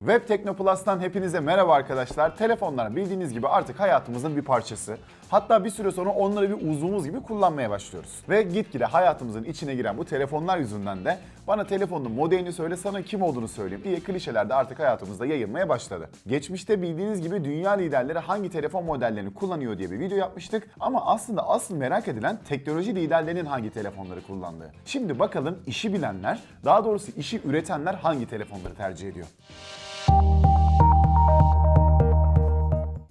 Web Teknoplus'tan hepinize merhaba arkadaşlar. Telefonlar bildiğiniz gibi artık hayatımızın bir parçası. Hatta bir süre sonra onları bir uzvumuz gibi kullanmaya başlıyoruz. Ve gitgide hayatımızın içine giren bu telefonlar yüzünden de bana telefonun modelini söyle sana kim olduğunu söyleyeyim diye klişeler de artık hayatımızda yayılmaya başladı. Geçmişte bildiğiniz gibi dünya liderleri hangi telefon modellerini kullanıyor diye bir video yapmıştık. Ama aslında asıl merak edilen teknoloji liderlerinin hangi telefonları kullandığı. Şimdi bakalım işi bilenler, daha doğrusu işi üretenler hangi telefonları tercih ediyor. you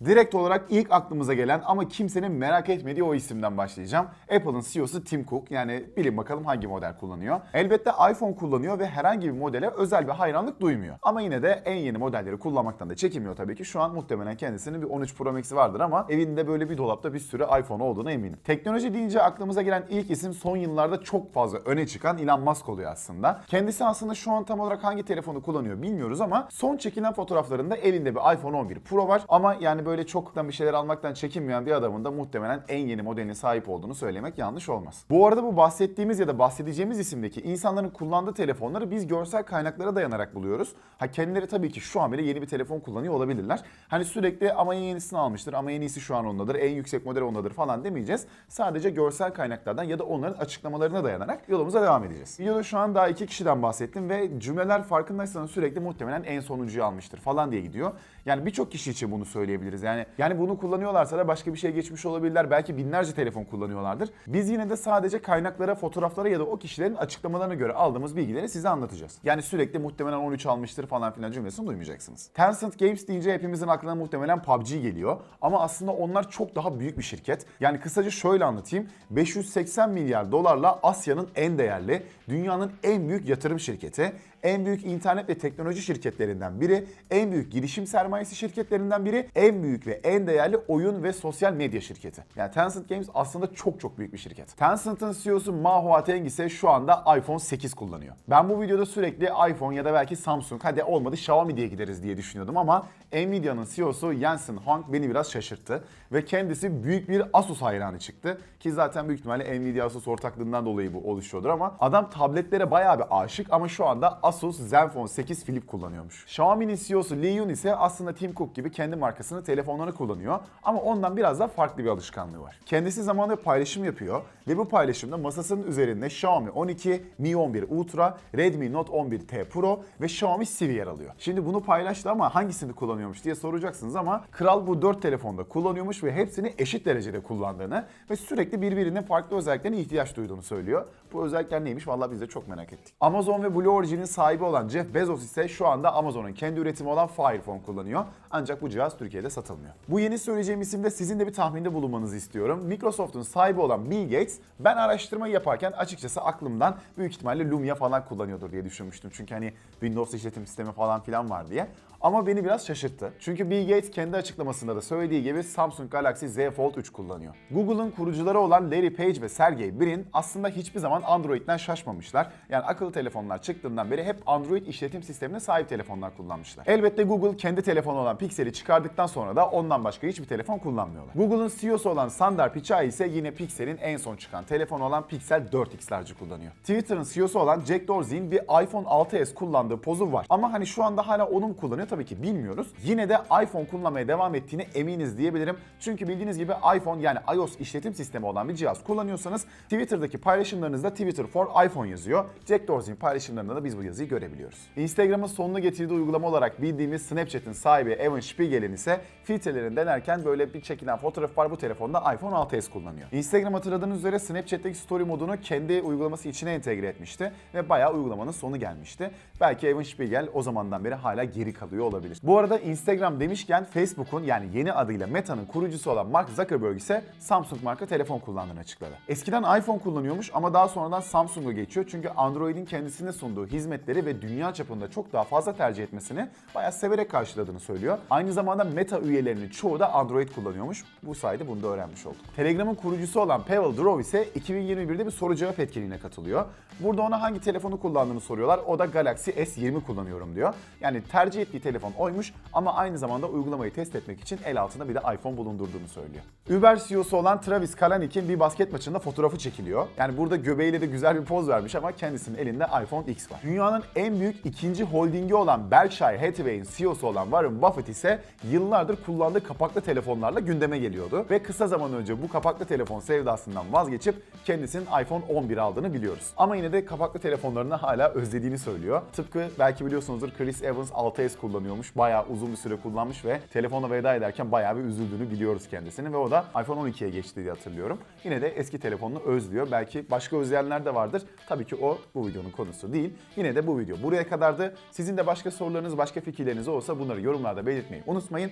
Direkt olarak ilk aklımıza gelen ama kimsenin merak etmediği o isimden başlayacağım. Apple'ın CEO'su Tim Cook. Yani bilin bakalım hangi model kullanıyor. Elbette iPhone kullanıyor ve herhangi bir modele özel bir hayranlık duymuyor. Ama yine de en yeni modelleri kullanmaktan da çekinmiyor tabii ki. Şu an muhtemelen kendisinin bir 13 Pro Max'i vardır ama evinde böyle bir dolapta bir sürü iPhone olduğuna eminim. Teknoloji deyince aklımıza gelen ilk isim son yıllarda çok fazla öne çıkan Elon Musk oluyor aslında. Kendisi aslında şu an tam olarak hangi telefonu kullanıyor bilmiyoruz ama son çekilen fotoğraflarında elinde bir iPhone 11 Pro var ama yani böyle çoktan bir şeyler almaktan çekinmeyen bir adamın da muhtemelen en yeni modeline sahip olduğunu söylemek yanlış olmaz. Bu arada bu bahsettiğimiz ya da bahsedeceğimiz isimdeki insanların kullandığı telefonları biz görsel kaynaklara dayanarak buluyoruz. Ha kendileri tabii ki şu an bile yeni bir telefon kullanıyor olabilirler. Hani sürekli ama en yenisini almıştır ama en iyisi şu an ondadır, en yüksek model ondadır falan demeyeceğiz. Sadece görsel kaynaklardan ya da onların açıklamalarına dayanarak yolumuza devam edeceğiz. Videoda şu an daha iki kişiden bahsettim ve cümleler farkındaysanız sürekli muhtemelen en sonuncuyu almıştır falan diye gidiyor. Yani birçok kişi için bunu söyleyebiliriz. Yani yani bunu kullanıyorlarsa da başka bir şey geçmiş olabilirler. Belki binlerce telefon kullanıyorlardır. Biz yine de sadece kaynaklara, fotoğraflara ya da o kişilerin açıklamalarına göre aldığımız bilgileri size anlatacağız. Yani sürekli muhtemelen 13 almıştır falan filan cümlesini duymayacaksınız. Tencent Games deyince hepimizin aklına muhtemelen PUBG geliyor. Ama aslında onlar çok daha büyük bir şirket. Yani kısaca şöyle anlatayım. 580 milyar dolarla Asya'nın en değerli, dünyanın en büyük yatırım şirketi, en büyük internet ve teknoloji şirketlerinden biri, en büyük girişim sermayesi şirketlerinden biri, en büyük ve en değerli oyun ve sosyal medya şirketi. Yani Tencent Games aslında çok çok büyük bir şirket. Tencent'ın CEO'su Ma Huateng ise şu anda iPhone 8 kullanıyor. Ben bu videoda sürekli iPhone ya da belki Samsung hadi olmadı Xiaomi diye gideriz diye düşünüyordum ama Nvidia'nın CEO'su Jensen Huang beni biraz şaşırttı ve kendisi büyük bir Asus hayranı çıktı ki zaten büyük ihtimalle Nvidia Asus ortaklığından dolayı bu oluşuyordur ama adam tabletlere bayağı bir aşık ama şu anda Asus Zenfone 8 Flip kullanıyormuş. Xiaomi'nin CEO'su Li Yun ise aslında Tim Cook gibi kendi markasının telefonlarını kullanıyor ama ondan biraz daha farklı bir alışkanlığı var. Kendisi zamanında paylaşım yapıyor ve bu paylaşımda masasının üzerinde Xiaomi 12, Mi 11 Ultra, Redmi Note 11T Pro ve Xiaomi Civi yer alıyor. Şimdi bunu paylaştı ama hangisini kullanıyormuş diye soracaksınız ama kral bu 4 telefonda kullanıyormuş ve hepsini eşit derecede kullandığını ve sürekli birbirinin farklı özelliklerine ihtiyaç duyduğunu söylüyor. Bu özellikler neymiş vallahi biz de çok merak ettik. Amazon ve Blue Origin'in sahibi olan Jeff Bezos ise şu anda Amazon'un kendi üretimi olan Fire Phone kullanıyor. Ancak bu cihaz Türkiye'de satılmıyor. Bu yeni söyleyeceğim isimde sizin de bir tahminde bulunmanızı istiyorum. Microsoft'un sahibi olan Bill Gates ben araştırma yaparken açıkçası aklımdan büyük ihtimalle Lumia falan kullanıyordur diye düşünmüştüm. Çünkü hani Windows işletim sistemi falan filan var diye. Ama beni biraz şaşırttı. Çünkü Bill Gates kendi açıklamasında da söylediği gibi Samsung Galaxy Z Fold 3 kullanıyor. Google'ın kurucuları olan Larry Page ve Sergey Brin aslında hiçbir zaman Android'den şaşmamışlar. Yani akıllı telefonlar çıktığından beri hep Android işletim sistemine sahip telefonlar kullanmışlar. Elbette Google kendi telefonu olan Pixel'i çıkardıktan sonra da ondan başka hiçbir telefon kullanmıyorlar. Google'ın CEO'su olan Sundar Pichai ise yine Pixel'in en son çıkan telefonu olan Pixel 4X'lerci kullanıyor. Twitter'ın CEO'su olan Jack Dorsey'in bir iPhone 6s kullandığı pozu var. Ama hani şu anda hala onu mu kullanıyor tabii ki bilmiyoruz. Yine de iPhone kullanmaya devam ettiğine eminiz diyebilirim. Çünkü bildiğiniz gibi iPhone yani iOS işletim sistemi olan bir cihaz kullanıyorsanız Twitter'daki paylaşımlarınızda Twitter for iPhone yazıyor. Jack Dorsey'in paylaşımlarında da biz bu yazıyı görebiliyoruz. Instagram'ın sonunu getirdiği uygulama olarak bildiğimiz Snapchat'in sahibi Evan Spiegel'in ise filtrelerini denerken böyle bir çekilen fotoğraf var bu telefonda iPhone 6s kullanıyor. Instagram hatırladığınız üzere Snapchat'teki story modunu kendi uygulaması içine entegre etmişti ve bayağı uygulamanın sonu gelmişti. Belki Evan Spiegel o zamandan beri hala geri kalıyor olabilir. Bu arada Instagram demişken Facebook'un yani yeni adıyla Meta'nın kurucusu olan Mark Zuckerberg ise Samsung marka telefon kullandığını açıkladı. Eskiden iPhone kullanıyormuş ama daha sonradan Samsung'a geçiyor çünkü Android'in kendisine sunduğu hizmetleri ve dünya çapında çok daha fazla tercih etmesini bayağı severek karşıladığını söylüyor. Aynı zamanda Meta üyelerinin çoğu da Android kullanıyormuş. Bu sayede bunu da öğrenmiş olduk. Telegram'ın kurucusu olan Pavel Durov ise 2021'de bir soru cevap etkinliğine katılıyor. Burada ona hangi telefonu kullandığını soruyorlar. O da Galaxy S20 kullanıyorum diyor. Yani tercih ettiği telefon oymuş ama aynı zamanda uygulamayı test etmek için el altında bir de iPhone bulundurduğunu söylüyor. Uber CEO'su olan Travis Kalanick'in bir basket maçında fotoğrafı çekiliyor. Yani burada göbeğiyle de güzel bir poz vermiş ama kendisinin elinde iPhone X var. Dünyanın en büyük ikinci holdingi olan Berkshire Hathaway'in CEO'su olan Warren Buffett ise yıllardır kullandığı kapaklı telefonlarla gündeme geliyordu. Ve kısa zaman önce bu kapaklı telefon sevdasından vazgeçip kendisinin iPhone 11 aldığını biliyoruz. Ama yine de kapaklı telefonlarını hala özlediğini söylüyor. Tıpkı belki biliyorsunuzdur Chris Evans 6S kullanıyormuş. Bayağı uzun bir süre kullanmış ve telefonla veda ederken bayağı bir üzüldüğünü biliyoruz kendisini ve o da iPhone 12'ye geçti diye hatırlıyorum. Yine de eski telefonunu özlüyor. Belki başka özleyenler de vardır. Tabii ki o bu videonun konusu değil. Yine de bu video buraya kadardı. Sizin de başka sorularınız, başka fikirleriniz olsa bunları yorumlarda belirtmeyi unutmayın.